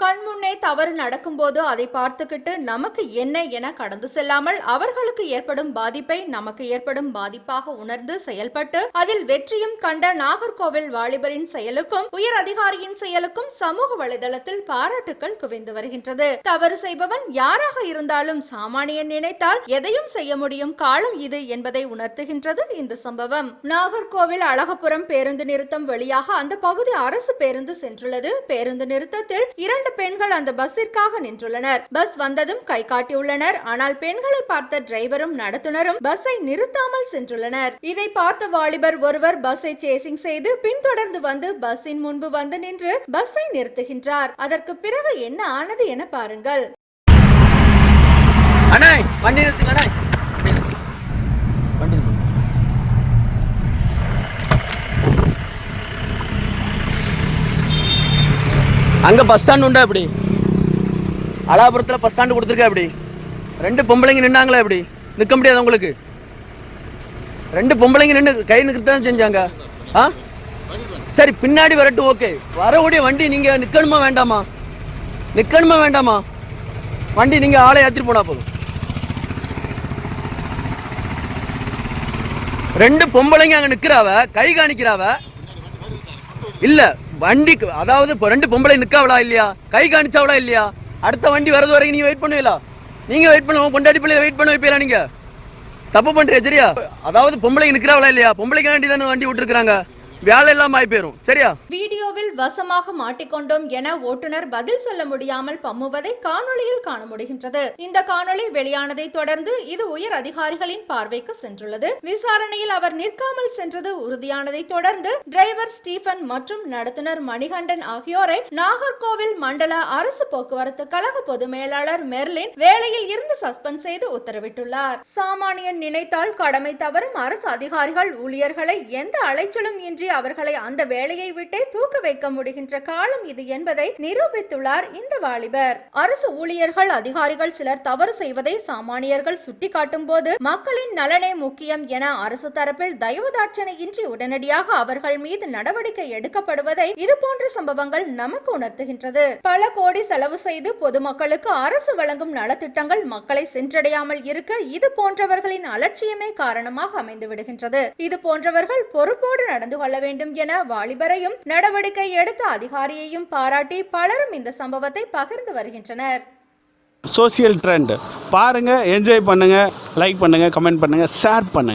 கண்முன்னே தவறு நடக்கும்போது அதை பார்த்துக்கிட்டு நமக்கு என்ன என கடந்து செல்லாமல் அவர்களுக்கு ஏற்படும் பாதிப்பை நமக்கு ஏற்படும் பாதிப்பாக உணர்ந்து செயல்பட்டு அதில் வெற்றியும் கண்ட நாகர்கோவில் வாலிபரின் செயலுக்கும் உயர் அதிகாரியின் செயலுக்கும் சமூக வலைதளத்தில் பாராட்டுக்கள் குவிந்து வருகின்றது. தவறு செய்பவன் யாராக இருந்தாலும் சாமானியன் நினைத்தால் எதையும் செய்ய முடியும். காலம் இது என்பதை உணர்த்துகின்றது இந்த சம்பவம். நாகர்கோவில் அழகப்புரம் பேருந்து நிறுத்தம் வழியாக அந்த பகுதி அரசு பேருந்து சென்றுள்ளது. பேருந்து நிறுத்தத்தில் இரண்டு பெண்கள் அந்த பஸ்ஸிற்காக நின்றுள்ளனர். பஸ் வந்ததும் கை காட்டியுள்ளனர். ஆனால் பெண்களை பார்த்த டிரைவரும் நடத்துனரும் பஸ்ஸை நிறுத்தாமல் சென்றுள்ளனர். இதை பார்த்த வாலிபர் ஒருவர் பஸ்ஸை சேசிங் செய்து பின்தொடர்ந்து வந்து பஸ்ஸின் முன்பு வந்து நின்று பஸ்ஸை நிறுத்துகின்றார். அதற்கு பிறகு என்ன ஆனது என பாருங்கள். அண்ணா வண்டி நிறுத்துங்க அண்ணா. வண்டி நிறுத்துங்க. அங்கே பஸ் ஸ்டாண்டு உண்டா எப்படி? அலாபுரத்தில் பஸ் ஸ்டாண்டு கொடுத்துருக்கா இப்படி ரெண்டு பொம்பளைங்க நின்னாங்களா எப்படி? நிற்க முடியாது உங்களுக்கு? ரெண்டு பொம்பளைங்க நின்று கை நிற்கிறது தான் செஞ்சாங்க? ஆ? சரி பின்னாடி வரட்டும் ஓகே வரக்கூடிய வண்டி நீங்கள் நிற்கணுமா வேண்டாமா? நிற்கணுமா வேண்டாமா? வண்டி நீங்கள் ஆளை ஏற்றிட்டு போனா போதும். ரெண்டு பொம்பளைங்க அங்கே நிற்கிறாவ கை காணிக்கிறாவ? இல்லை. வண்டி அதாவது இப்போ ரெண்டு பொம்பளை நிற்காவளா இல்லையா? கை காணிச்சாவளா இல்லையா? அடுத்த வண்டி வரது வரைக்கும் நீங்கள் வெயிட் பண்ணுவீங்களா? நீங்கள் வெயிட் பண்ணுவோம் கொண்டாடி பிள்ளை வெயிட் பண்ண வைப்பீங்களா நீங்கள் தப்பு பண்றீங்க சரியா? அதாவது பொம்பளைக்கு நிற்கிறாவளா இல்லையா? பொம்பளைக்கு வேண்டி தானே வண்டி விட்டுருக்குறாங்க. வேலை இல்லாம ஆகி போயிரும். சரியா? வீடியோவில் வசமாக மாட்டிக்கொண்டோம் என ஓட்டுநர் பதில் சொல்ல முடியாமல் பம்முவதை காணொளியில் காண முடிகின்றது. இந்த காணொளி வெளியானதை தொடர்ந்து இது உயர் அதிகாரிகளின் பார்வைக்கு சென்றுள்ளது. விசாரணையில் அவர் நிற்காமல் சென்றது உறுதியானதை தொடர்ந்து டிரைவர் ஸ்டீபன் மற்றும் நடத்துனர் மணிகண்டன் ஆகியோரை நாகர்கோவில் மண்டல அரசு போக்குவரத்து கழக பொது மேலாளர் மெர்லின் வேலையில் இருந்து சஸ்பெண்ட் செய்து உத்தரவிட்டுள்ளார். சாமானியன் நினைத்தால் கடமை தவறும் அரசு அதிகாரிகள் ஊழியர்களை எந்த அலைச்சலும் இன்றி அவர்களை அந்த வேலையை விட்டே தூக்க வைக்க முடிகின்ற காலம் இது என்பதை நிரூபித்துள்ளார் இந்த வாலிபர். அரசு ஊழியர்கள் அதிகாரிகள் சிலர் தவறு செய்வதை சாமானியர்கள் சுட்டிக்காட்டும் போது மக்களின் நலனே முக்கியம் என அரசு தரப்பில் தயவுதாட்சணையின்றி உடனடியாக அவர்கள் மீது நடவடிக்கை எடுக்கப்படுவதை இது போன்ற சம்பவங்கள் நமக்கு உணர்த்துகின்றது. பல கோடி செலவு செய்து பொதுமக்களுக்கு அரசு வழங்கும் நலத்திட்டங்கள் மக்களை சென்றடையாமல் இருக்க இது போன்றவர்களின் அலட்சியமே காரணமாக அமைந்து விடுகின்றது இது போன்றவர்கள் பொறுப்போடு நடந்து கொள்ள வேண்டும் என வாலிபரையும் நடவடிக்கை எடுத்த அதிகாரியையும் பாராட்டி பலரும் இந்த சம்பவத்தை பகிர்ந்து வருகின்றனர். சோசியல் ட்ரெண்ட் பாருங்கள் என்ஜாய் பண்ணுங்கள் லைக் பண்ணுங்கள் கமெண்ட் பண்ணுங்கள் ஷேர் பண்ணுங்கள்